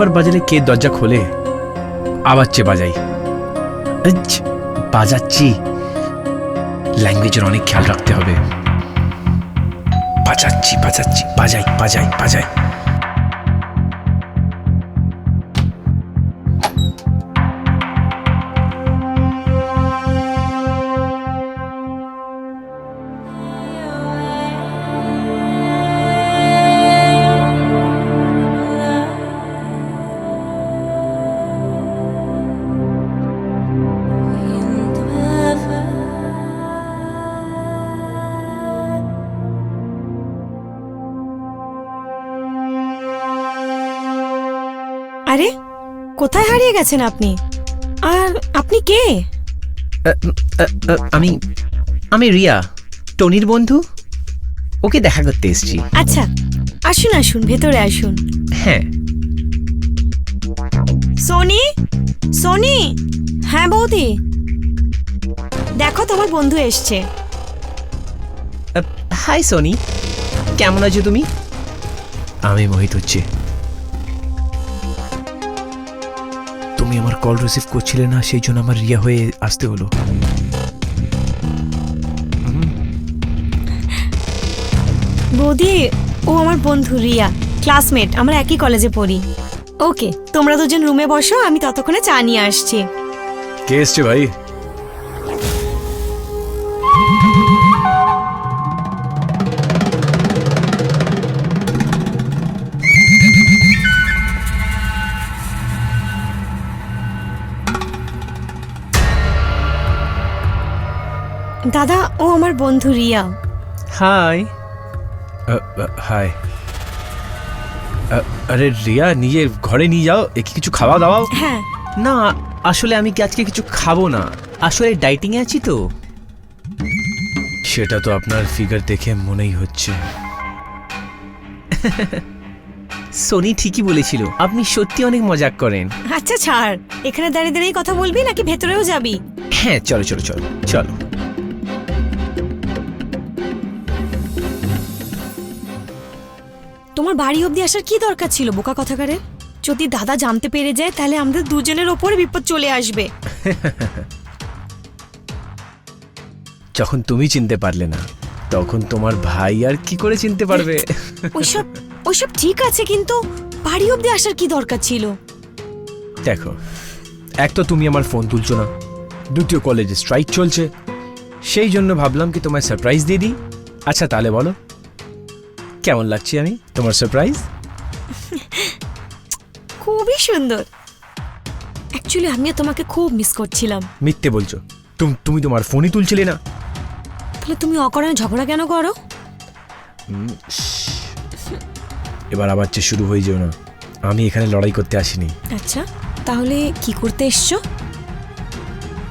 একবার বাজালে কে দরজা খোলে? আবার চেয়ে বাজাই। বাজাচ্ছি। ল্যাঙ্গুয়েজের অনেক খেয়াল রাখতে হবে। বাজাচ্ছি বাজাচ্ছি, বাজাই বাজাই বাজাই। আরে কোথায় হারিয়ে গেছেন আপনি? আর আপনি কে? আমি আমি রিয়া টনির বন্ধু। ওকে দেখা করতে এসেছি। আচ্ছা আসুন আসুন ভেতরে আসুন। হ্যাঁ। সোনি সোনি হ্যাঁ বৌদি। দেখো তোমার বন্ধু এসছে। হাই সোনি কেমন আছো তুমি? আমি মোহিত হচ্ছে। তুমি আমার কল রিসিভ করছিলে না সেই জন্য আমার রিয়া হয়ে আসতে হলো। বৌদি ও আমার বন্ধু রিয়া ক্লাসমেট আমরা একই কলেজে পড়ি। ওকে তোমরা দুজন রুমে বসো আমি ততক্ষণে চা নিয়ে আসছি। কে এসছে ভাই? দাদা ও আমার বন্ধু রিয়া। হাই। হাই। আরে রিয়া নিজের ঘরে নিয়ে যাও একে কিছু খাওয়া দাওয়া হ্যাঁ। না আসলে আমি কি আজকে কিছু খাব না? আসলে ডাইটিং এ আছি তো। সেটা তো আপনার ফিগার দেখে মনেই হচ্ছে। সোনি ঠিকই বলেছিল আপনি সত্যি অনেক মজাক করেন। আচ্ছা ছাড়। এখানে দাঁড়িয়ে দাঁড়িয়ে কথা বলবি নাকি ভেতরেও যাবি? হ্যাঁ চলো চলো চলো চলো। তোমার বাড়ি অবধি আসার কি দরকার ছিল বোকা কথাকারে? যদি দাদা জানতে পেরে যায় তাহলে আমাদের দুজনের ওপরে বিপদ চলে আসবে। যখন তুমি চিনতে পারলে না তখন তোমার ভাই আর কি করে চিনতে পারবে? ওইসব ওইসব ঠিক আছে কিন্তু বাড়ি অবধি আসার কি দরকার ছিল? দেখো এক তো তুমি আমার ফোন তুলছো না দ্বিতীয় কলেজে স্ট্রাইক চলছে সেই জন্য ভাবলাম কি তোমায় সারপ্রাইজ দিয়ে দিই। আচ্ছা তাহলে বলো কেমন লাগছে আমি তোমার সারপ্রাইজ খুবই সুন্দর। অ্যাকচুয়ালি আমিও তোমাকে খুব মিস করছিলাম। মিথ্যে বলছো। তুম তুমি তোমার ফোনই তুলছিলে না। তাহলে তুমি অকারণে ঝগড়া কেন করো? এবার আবার যে শুরু হয়ে যেও না। আমি এখানে লড়াই করতে আসিনি। আচ্ছা তাহলে কি করতে এসছো?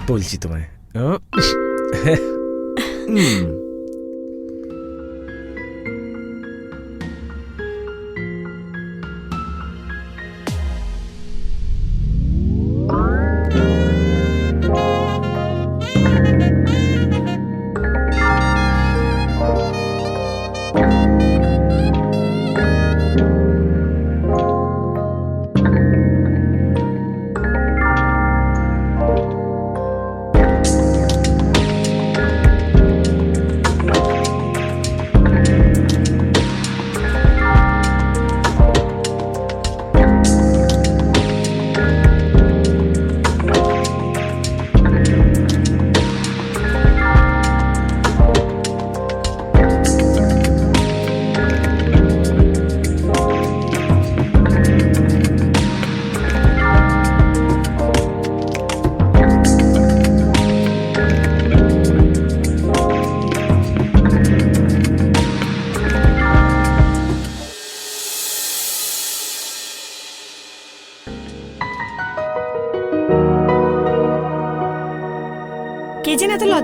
বলছি তোমায়।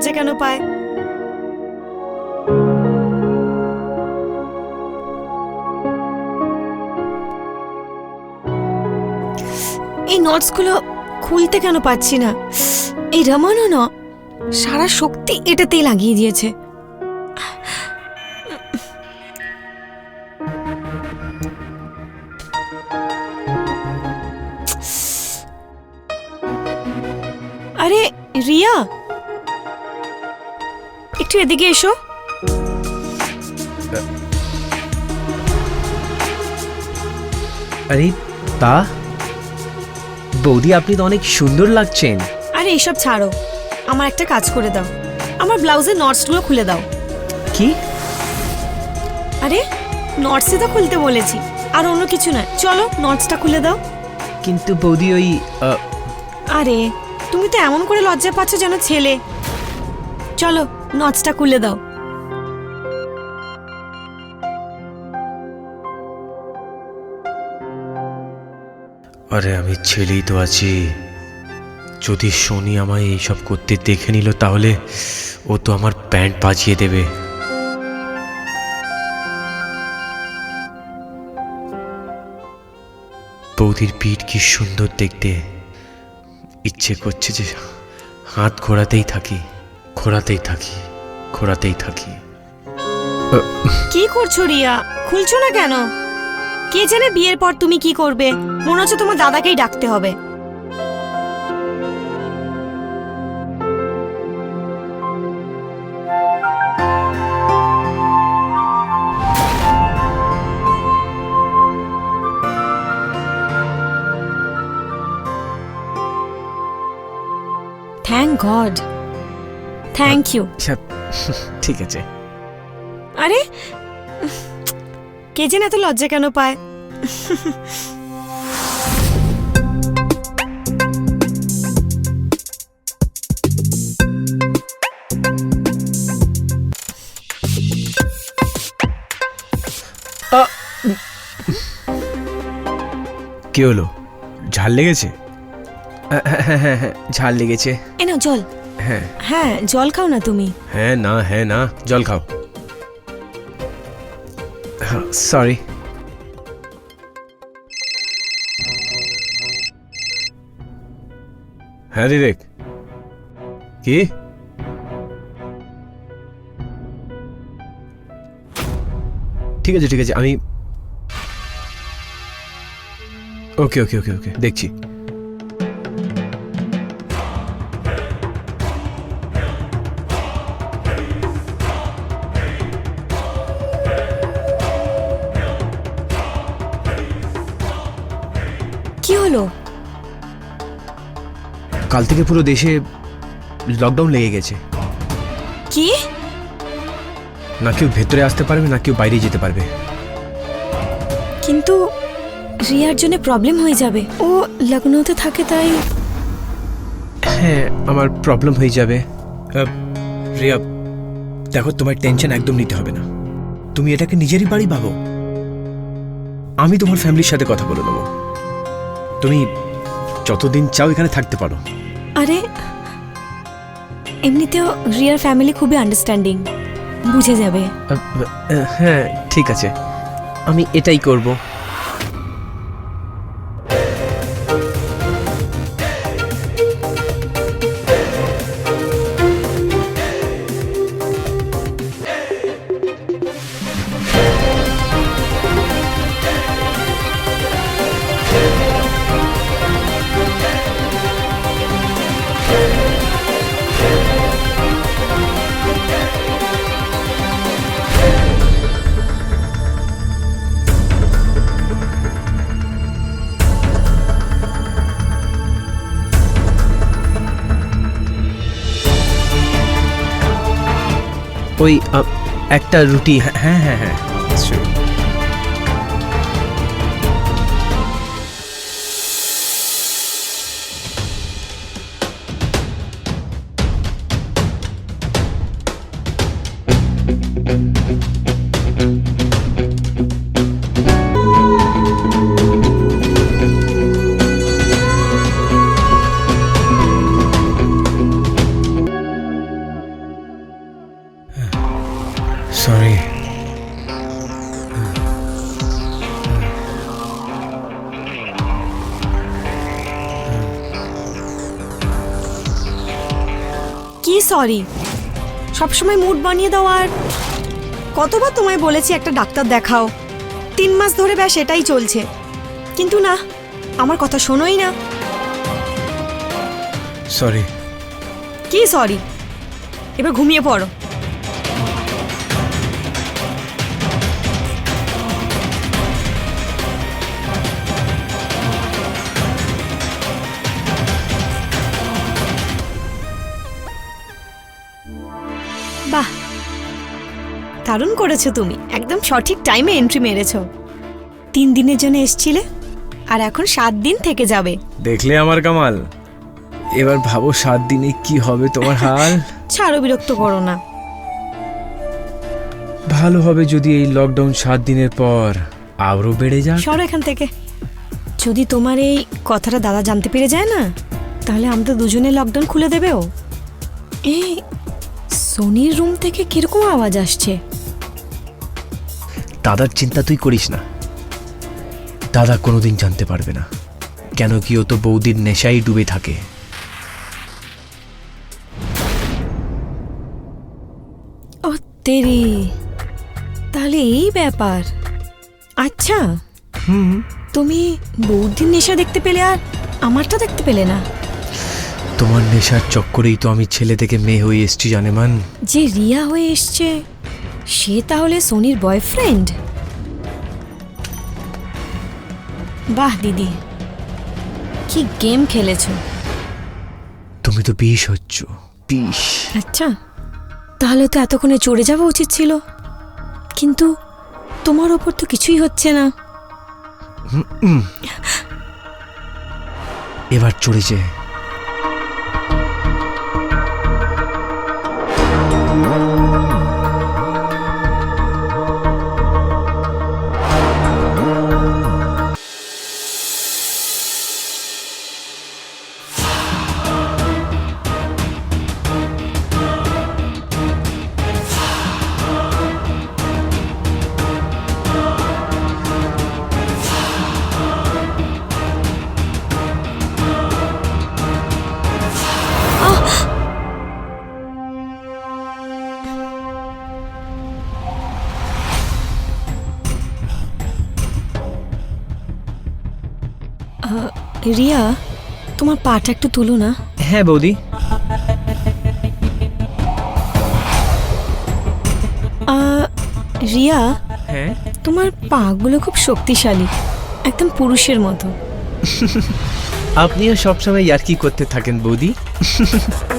লজ্জা কেন পায়? এই নোটসগুলো খুলতে কেন পাচ্ছি না? এই রমানো না সারা শক্তি এটাতেই লাগিয়ে দিয়েছে। একটু এদিকে এসো। আরে তা? বৌদি আপনি তো অনেক সুন্দর লাগছেন। আরে এসব ছাড়ো। আমার একটা কাজ করে দাও। আমার ব্লাউজের নটসগুলো খুলে দাও। কি? আরে নটসই তো খুলতে বলেছি। আর অন্য কিছু না চলো নটসটা খুলে দাও। কিন্তু বৌদি ওই আরে তুমি তো এমন করে লজ্জা পাচ্ছ যেন ছেলে। চলো নটসটা খুলে দাও। আরে আমি ছেলেই তো আছি। যদি শনি আমায় এইসব করতে দেখে নিল তাহলে ও তো আমার প্যান্ট বাজিয়ে দেবে। বৌদির পিঠ কি সুন্দর দেখতে। ইচ্ছে করছে যে হাত ঘোরাতেই থাকি। ঘোরাতেই থাকি খোরাতেই থাকি। কি করছ রিয়া? খুলছো না কেন? কে জানে বিয়ের পর তুমি কি করবে? মনে হচ্ছে তোমার দাদাকেই ডাকতে হবে। থ্যাংক গড থ্যাংক ইউ ঠিক আছে। আরে কে যেন এত লজ্জা কেন পায়? কি হলো? ঝাল লেগেছে? আহ, হ্যাঁ হ্যাঁ হ্যাঁ ঝাল লেগেছে। এ নাও জল। হ্যাঁ হ্যাঁ জল খাও না তুমি হ্যাঁ না হ্যাঁ না জল খাও সরি হ্যাঁ বিবেক কি ঠিক আছে ঠিক আছে আমি ওকে ওকে ওকে ওকে দেখছি কাল থেকে পুরো দেশে লকডাউন লেগে গেছে। কি? না কেউ ভেতরে আসতে পারবে না কেউ বাইরে যেতে পারবে। কিন্তু রিয়ার জন্য প্রবলেম হয়ে যাবে। ও লখনৌতে থাকে তাই। হ্যাঁ আমার প্রবলেম হয়ে যাবে। রিয়া দেখো তোমার টেনশন একদম নিতে হবে না। তুমি এটাকে নিজেরই বাড়ি ভাবো। আমি তোমার ফ্যামিলির সাথে কথা বলে নেব। তুমি যতদিন চাও এখানে থাকতে পারো। আরে এমনিতেও রিয়ার ফ্যামিলি খুবই আন্ডারস্ট্যান্ডিং বুঝে যাবে। হ্যাঁ ঠিক আছে। আমি এটাই করব। ওই আহ, একটা রুটি হ্যাঁ হ্যাঁ হ্যাঁ সরি সবসময় মুড বানিয়ে দাও আর কতবার তোমায় বলেছি একটা ডাক্তার দেখাও। তিন মাস ধরে ব্যাস এটাই চলছে। কিন্তু না আমার কথা শোনোই না। সরি কি সরি এবার ঘুমিয়ে পড়ো। দারুণ করেছ তুমি। একদম সঠিক টাইমে এন্ট্রি মেরেছো। তিন দিনের জন্য এসছিলে আর এখন সাত দিন থেকে যাবে। দেখলে আমার কামাল? এবার ভাবো সাত দিনে কি হবে তোমার হাল? ছাড়ো বিরক্ত করো না। ভালো হবে যদি এই লকডাউন সাত দিনের পর আরও বেড়ে যাক। সরো এখান থেকে। যদি তোমার এই কথাটা দাদা জানতে পেরে যায় না তাহলে আমাদের দুজনে লকডাউন খুলে দেবে ও এই সোনির রুম থেকে কীরকম আওয়াজ আসছে? দাদার চিন্তা তুই করিস না। দাদা কোনোদিন জানতে পারবে না কেন কি ও তো বৌদির নেশাই ডুবে থাকে। ও তেরি তাহলে এই ব্যাপার। আচ্ছা হুম। তুমি বৌদির নেশা দেখতে পেলে আর আমারটা দেখতে পেলে না। তোমার নেশার চক্করেই তো আমি ছেলে থেকে মেয়ে হয়ে এসছি জানেমান যে রিয়া হয়ে এসছে সে তাহলে সোনির বয়ফ্রেন্ড? বাহ দিদি। কি গেম খেলেছো? তুমি তো বিষ হচ্ছ। বিষ। আচ্ছা তাহলে তো এতক্ষণে চড়ে যাওয়া উচিত ছিল। কিন্তু তোমার ওপর তো কিছুই হচ্ছে না। এবার চড়েছে রিয়া তোমার পাটা একটু তুলো না। হ্যাঁ বৌদি। রিয়া হ্যাঁ? তোমার পাগুলো খুব শক্তিশালী একদম পুরুষের মতো। আপনিও সবসময় ইয়ার্কি করতে থাকেন বৌদি।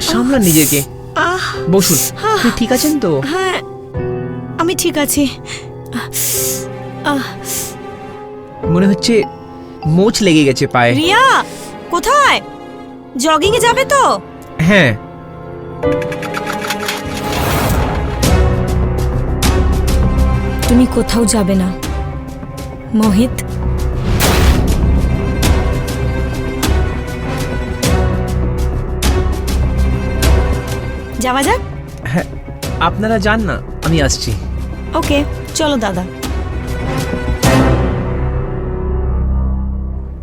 সামলান নিজেকে। আহ বসুন ঠিক আছেন তো? হ্যাঁ আমি ঠিক আছি। আহ, মনে হচ্ছে মোচ লেগে গেছে পায়ে। রিয়া কোথায়? জগিং এ যাবে তো? হ্যাঁ। তুমি কোথাও যাবে না। মোহিত যাওয়া যাক? হ্যাঁ আপনারা যান না আমি আসছি। ওকে চলো দাদা।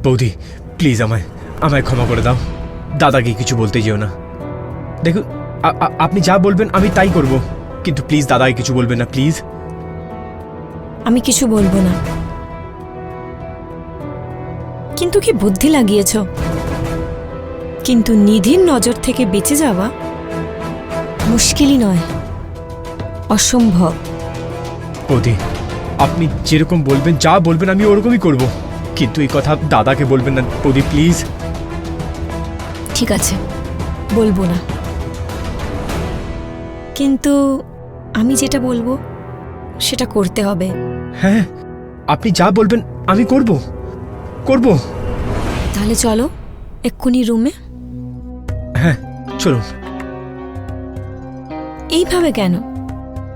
বৌদি প্লিজ আমায় আমায় ক্ষমা করে দাও। দাদাকে কিছু বলতে যেও না। দেখুন আপনি যা বলবেন আমি তাই করব। কিন্তু প্লিজ দাদাকে কিছু বলবেন না প্লিজ। আমি কিছু বলব না। কিন্তু কি বুদ্ধি লাগিয়েছ? কিন্তু নিধির নজর থেকে বেঁচে যাওয়া মুশকিলই নয় অসম্ভব। বৌদি আপনি যেরকম বলবেন যা বলবেন আমি ওরকমই করব। কিন্তু এই কথা দাদাকে বলবেন না বৌদি প্লিজ। ঠিক আছে বলব না। কিন্তু আমি যেটা বলব সেটা করতে হবে। হ্যাঁ আপনি যা বলবেন আমি করব। করব। তাহলে চলো এক্ষুনি রুমে। হ্যাঁ চলুন। এইভাবে কেন?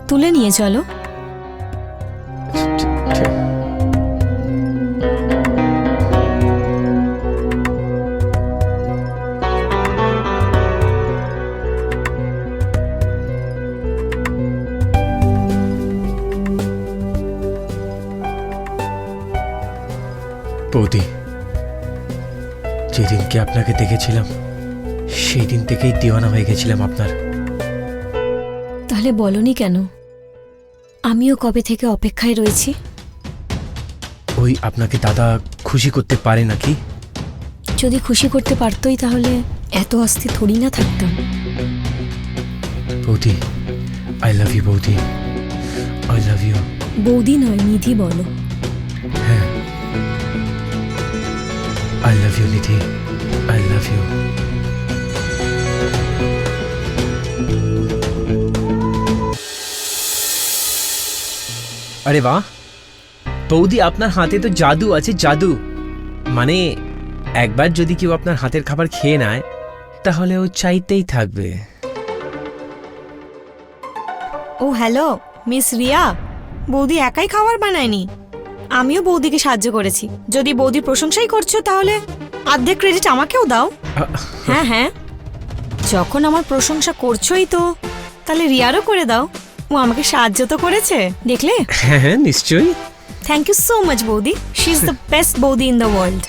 তুলে নিয়ে চলো। বৌদি, যেদিনকে আপনাকে দেখেছিলাম সেই দিন থেকেই দিওয়ানা হয়ে গেছিলাম আপনার। তাহলে বলনি কেন? আমিও কবে থেকে অপেক্ষায় রয়েছি? ওই আপনাকে দাদা খুশি করতে পারে নাকি? যদি খুশি করতে পারতোই তাহলে এত অস্থির থরি না থাকতাম। বৌদি আই লাভ ইউ বৌদি। আই লাভ ইউ বৌদি নয় নিধি বলো। হ্যাঁ। I love you Nidhi. I love you আরে বাহ। বৌদি আপনার হাতে তো জাদু আছে জাদু। মানে একবার যদি কেউ আপনার হাতের খাবার খেয়ে নেয় তাহলে ও চাইতেই থাকবে। ও হ্যালো মিস রিয়া। বৌদি একাই খাবার বানায়নি। আমিও বৌদিকে সাহায্য করেছি। যদি বৌদির প্রশংসাই করছ তাহলে অর্ধেক ক্রেডিট আমাকেও দাও। হ্যাঁ হ্যাঁ। যখন আমার প্রশংসা করছোই তো তাহলে রিয়ারও করে দাও। ও আমাকে সাহায্য তো করেছে দেখলে? হ্যাঁ হ্যাঁ নিশ্চয়ই। থ্যাংক ইউ সো মাচ বৌদি। শি ইজ দ্য বেস্ট বৌদি ইন দ্য ওয়ার্ল্ড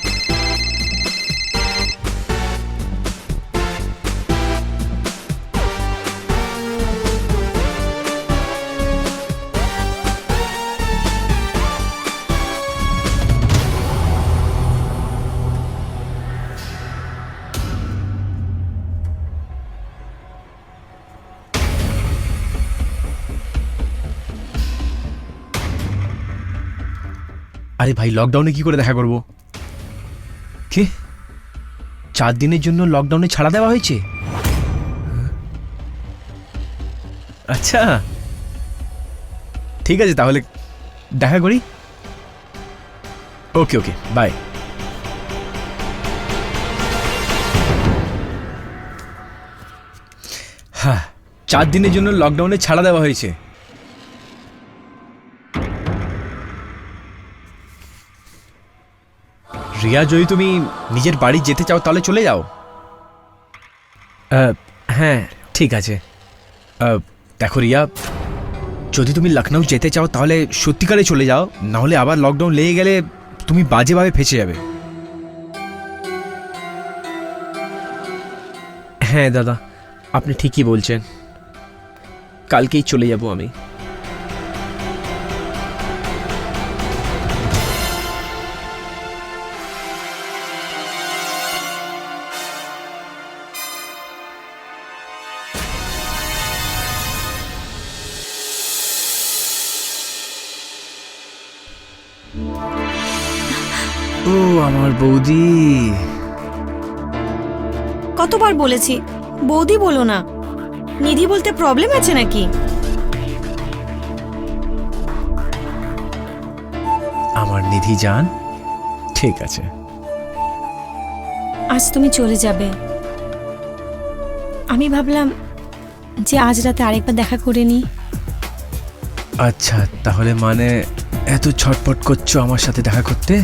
আরে ভাই লকডাউনে কি করে দেখা করব? কি? চার দিনের জন্য লকডাউনে ছাড়া দেওয়া হয়েছে? আচ্ছা। ঠিক আছে, তাহলে দেখা করি। ওকে ওকে বাই হ্যাঁ চার দিনের জন্য লকডাউনে ছাড়া দেওয়া হয়েছে। রিয়া, যদি তুমি নিজের বাড়ি যেতে চাও, তাহলে চলে যাও। হ্যাঁ ঠিক আছে। দেখো রিয়া, যদি তুমি লখনৌ যেতে চাও, তাহলে সত্যিকারে চলে যাও নাহলে আবার লকডাউন লেগে গেলে তুমি বাজেভাবে ফেসে যাবে। হ্যাঁ দাদা, আপনি ঠিকই বলছেন। কালকেই চলে যাব আমি। আমার বৌদি। কতবার বলেছি? বৌদি বলো না। নিধি বলতে প্রবলেম আছে নাকি? আমার নিধি যান ঠিক আছে। আজ তুমি চলে যাবে। আমি ভাবলাম যে আজ রাতে আরেকবার দেখা করে নি আচ্ছা তাহলে মানে এত ছটপট করছ আমার সাথে দেখা করতে?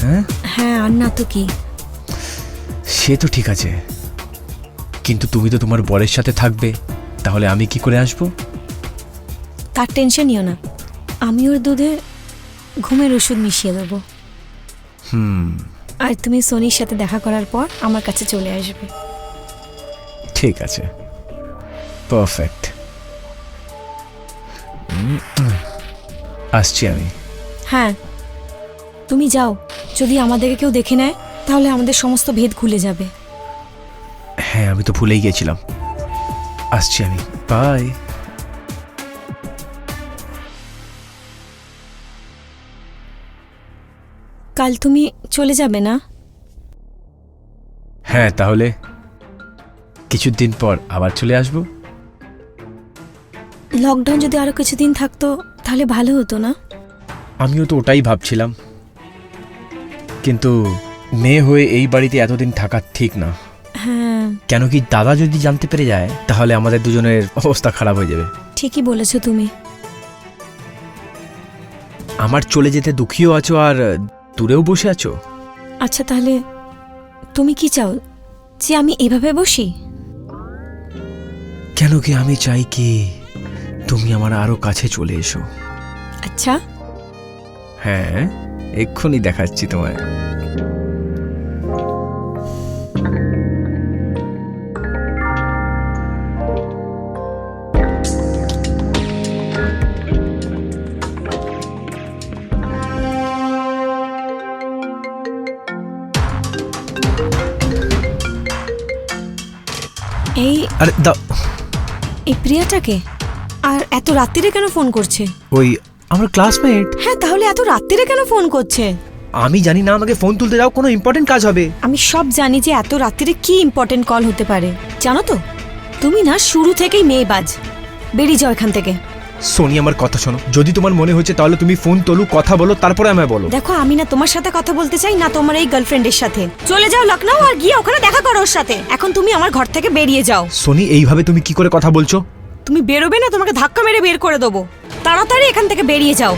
হ্যাঁ? হ্যাঁ আর না তো কি? সে তো ঠিক আছে। কিন্তু তুমি তো তোমার বরের সাথে থাকবে তাহলে আমি কি করে আসব? তার টেনশন নিও না। আমি ওর দুধে ঘুমের ওষুধ মিশিয়ে দেবো। হুম। আর তুমি সোনির সাথে দেখা করার পর আমার কাছে চলে আসবে। ঠিক আছে। পারফেক্ট। আসছি আমি। হ্যাঁ। তুমি যাও। যদি আমাদেরকে কেউ দেখে নেয় তাহলে আমাদের সমস্ত ভেদ খুলে যাবে। হ্যাঁ আমি তো ভুলেই গেছিলাম। আসছি আমি। বাই। কাল তুমি চলে যাবে না? হ্যাঁ তাহলে কিছুদিন পর আবার চলে আসব। লকডাউন যদি আরও কিছুদিন থাকতো তাহলে ভালো হতো না? আমিও তো ওটাই ভাবছিলাম। কিন্তু মেয়ে হয়ে এই বাড়িতে এতদিন থাকা ঠিক না। হ্যাঁ। কেন কি দাদা যদি জানতে পেরে যায় তাহলে আমাদের দুজনের অবস্থা খারাপ হয়ে যাবে। ঠিকই বলেছ তুমি। আমার চলে যেতে দুঃখীও আছো আর দূরেও বসে আছো? আচ্ছা তাহলে তুমি কি চাও যে আমি এভাবে বসি? কেন কি আমি চাই কি তুমি আমার আরও কাছে চলে এসো। আচ্ছা। হ্যাঁ। এক্ষুনি দেখাচ্ছি তোমায়। এই আরে দাও। এই প্রিয়াটাকে? আর এত রাত্রিরে কেন ফোন করছে? ওই আমার ক্লাসমেট হ্যাঁ তাহলে এত রাত্রিরে কেন ফোন করছে? আমি জানি না আমাকে ফোন তুলতে যাও কোনো ইম্পর্টেন্ট কাজ হবে। আমি সব জানি যে এত রাত্রিরে কি ইম্পর্টেন্ট কল হতে পারে। জানো তো তুমি না শুরু থেকেই মেয়ে বাজ। বেরিয়ে যাও এখান থেকে। সোনি আমার কথা শোনো। যদি তোমার মনে হচ্ছে তাহলে তুমি ফোন তোলো কথা বলো তারপরে আমায় বলো। দেখো আমি না তোমার সাথে কথা বলতে চাই না তোমার এই গার্লফ্রেন্ডের সাথে। চলে যাও লখনৌ আর গিয়ে ওখানে দেখা করো ওর সাথে। এখন তুমি আমার ঘর থেকে বেরিয়ে যাও। সোনি এইভাবে তুমি কি করে কথা বলছো? তুমি বেরোবে না তোমাকে ধাক্কা মেরে বের করে দেবো। তাড়াতাড়ি এখান থেকে বেরিয়ে যাও।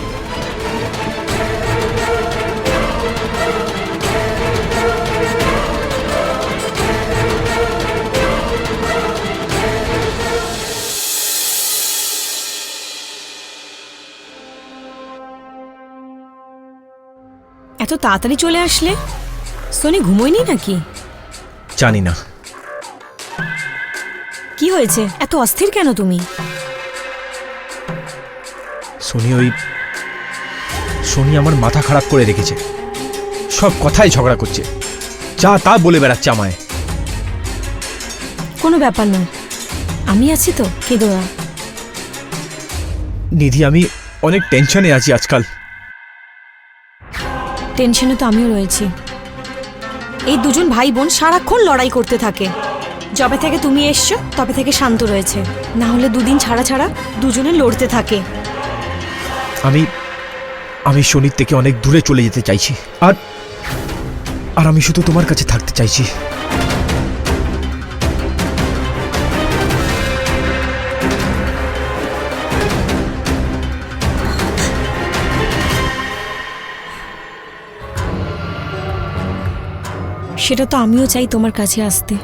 এত তাড়াতাড়ি চলে আসলে? সোনি ঘুমোয়নি নাকি? জানি না। কি হয়েছে? এত অস্থির কেন তুমি? সোনি ওই সোনি আমার মাথা খারাপ করে রেখেছে। সব কথাই ঝগড়া করছে। যা তা বলে বেড়াচ্ছে আমায়। কোনো ব্যাপার না আমি আছি তো কেঁদো না। নিধি আমি অনেক টেনশনে আছি আজকাল। টেনশনে তো আমিও রয়েছি। এই দুজন ভাই বোন সারাক্ষণ লড়াই করতে থাকে। যবে থেকে তুমি এসছো, তবে থেকে শান্ত রয়েছে। না হলে দুদিন ছাড়া ছাড়া দুজনে লড়তে থাকে। আমি আমি শনির থেকে অনেক দূরে চলে যেতে চাইছি। আর আর আমি শুধু তোমার কাছে থাকতে চাইছি। সেটা তো আমিও চাই তোমার কাছে আসতে।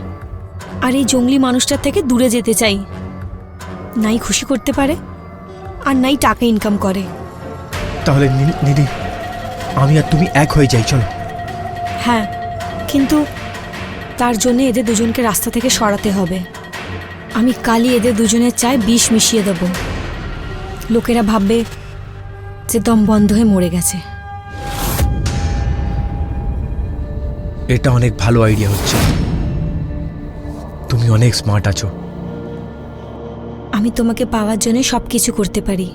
আর এই জঙ্গলি মানুষটার থেকে দূরে যেতে চাই। নাই খুশি করতে পারে আর নাই টাকা ইনকাম করে। তাহলে নিধি আমি আর তুমি এক হয়ে যাই চলো। হ্যাঁ কিন্তু তার জন্য এদের দুজনকে রাস্তা থেকে সরাতে হবে। আমি কালই এদের দুজনের চায় বিষ মিশিয়ে দেব। লোকেরা ভাববে যে দম বন্ধ হয়ে মরে গেছে। এটা অনেক ভালো আইডিয়া হচ্ছে। তুমি অনেক স্মার্ট আছো। আমি তোমাকে পাওয়ার জন্য সব কিছু করতে পারি।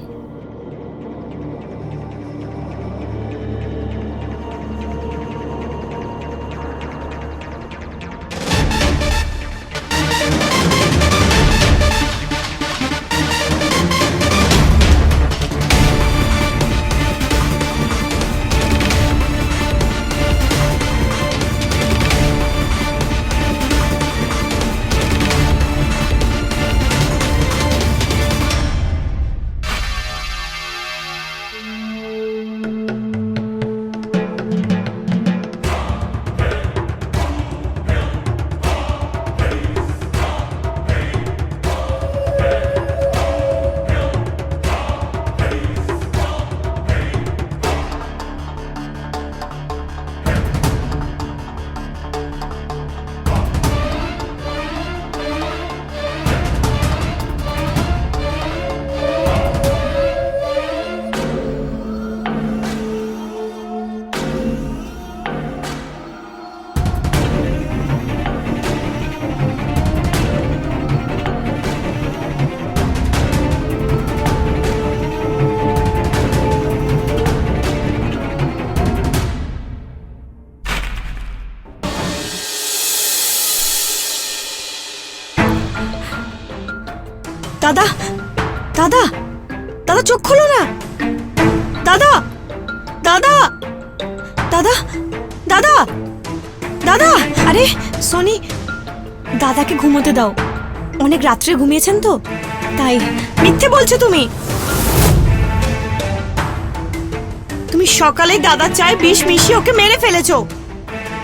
ঘুমোতে দাও। অনেক রাত্রে ঘুমিয়েছেন তো? তাই মিথ্যে বলছো তুমি। তুমি সকালে দাদা চায় বিষ মিশিয়ে ওকে মেরে ফেলেছো।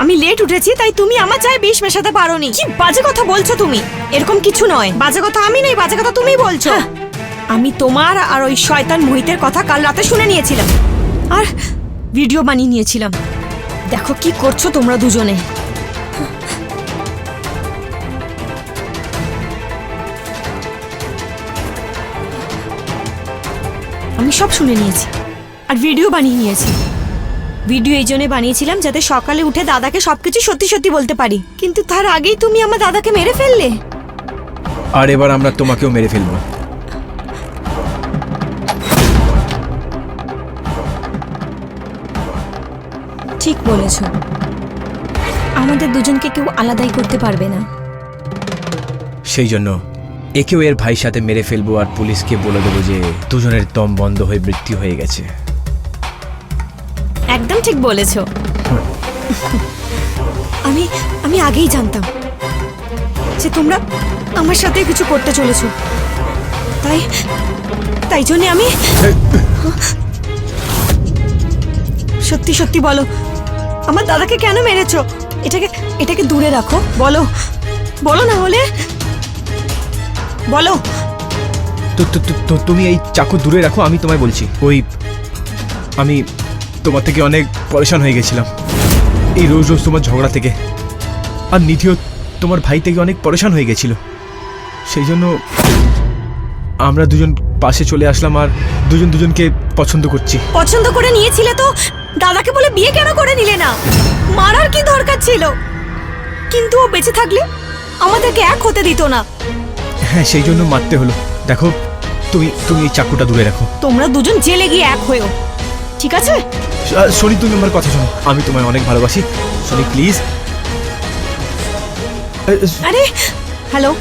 আমি লেট উঠেছি তাই তুমি আমার চায় বিষ মেশাতে পারোনি। কি বাজে কথা বলছো তুমি? এরকম কিছু নয়। বাজে কথা আমি নেই বাজে কথা তুমি বলছো। আমি তোমার আর ওই শয়তান মোহিতের কথা কাল রাতে শুনে নিয়েছিলাম। আর ভিডিও বানিয়ে নিয়েছিলাম। দেখো কি করছ তোমরা দুজনে। আমি সব শুনে নিয়েছি। আর ভিডিও বানিয়ে নিয়েছি। ভিডিও এই জন্য বানিয়েছিলাম যাতে সকালে উঠে দাদাকে সবকিছু সত্যি সত্যি বলতে পারি। কিন্তু তার আগেই তুমি আমার দাদাকে মেরে ফেললে। আর এবার আমরা তোমাকেও মেরে ফেলব। ঠিক বলেছ। আমাদের দুজনকে কেউ আলাদাই করতে পারবে না। সেই জন্য একেও এর ভাইয়ের সাথে মেরে ফেলব আর পুলিশকে বলে দেবো যে দুজনের দম বন্ধ হয়ে মৃত্যু হয়ে গেছে। একদম ঠিক বলেছ। আমি আমি আগেই জানতাম যে তোমরা আমার সাথে কিছু করতে চলেছো। তাই তাই জন্য আমি সত্যি সত্যি বলো, আমার দাদাকে কেন মেরেছো? এটাকে এটাকে দূরে রাখো, বলো বলো না হলে বলো। তো তো- তো- তো তুমি এই চাকু দূরে রাখো আমি তোমায় বলছি। ওই আমি তোমার থেকে অনেক পরেশান হয়ে গেছিলাম। এই রোজ রোজ তোমার ঝগড়া থেকে। আর নিধিও তোমার ভাই থেকে অনেক পরেশান হয়ে গেছিল। সেই জন্য আমরা দুজন পাশে চলে আসলাম আর দুজন দুজনকে পছন্দ করছি। পছন্দ করে নিয়েছিলে তো? দাদাকে বলে বিয়ে কেন করে নিলে না? মারার কি দরকার ছিল? কিন্তু ও বেঁচে থাকলে আমাদেরকে এক হতে দিত না। হ্যাঁ সেই জন্য মারতে হলো। দেখো তুমি তুমি এই চাকুটা দূরে রাখো। তোমরা দুজন জেলে গিয়ে এক হয়েও। ঠিক আছে? শনি তুমি আমার কথা শোনো। আমি তোমায় অনেক ভালোবাসি। শনি প্লিজ আরে হ্যালো।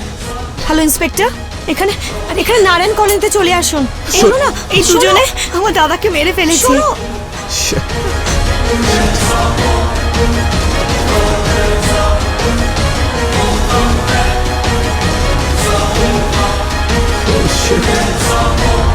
Hello inspector. এখানে আর এখানে নারায়ণ কলোনিতে চলে আসুন। শোনো না। এই দুজনে আমার দাদাকে মেরে ফেলেছে। Şükür